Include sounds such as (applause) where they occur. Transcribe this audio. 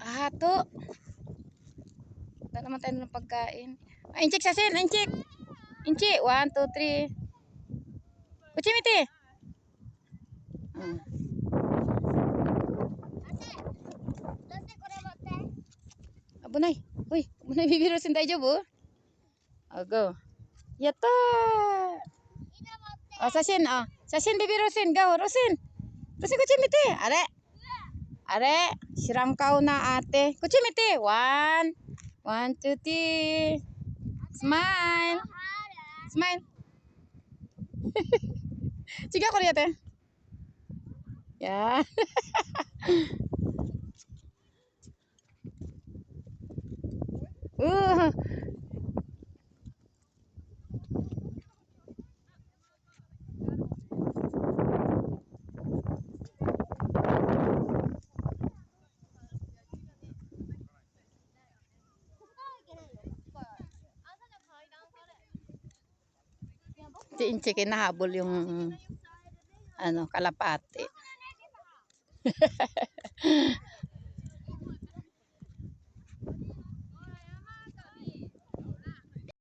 Ah tuh, Wala naman tayo ng pagkain. Ah, inchik sasin, inchik. Inchik, 1, 2, 3. Kuchimiti. Abunay. Uy, abunay bibirusin tayo bu. Ago. Yata. Sasin, ah Sasin, bibi Rosin. Go, Rosin. Rosin, kuchimiti. Are. Are. Siram kau na ate. Kuchimiti. One. One, two, three. Smile. (laughs) Smile. Ko lihat ya. (laughs) Si Inche kinahabol yung ano, kalapate. (laughs)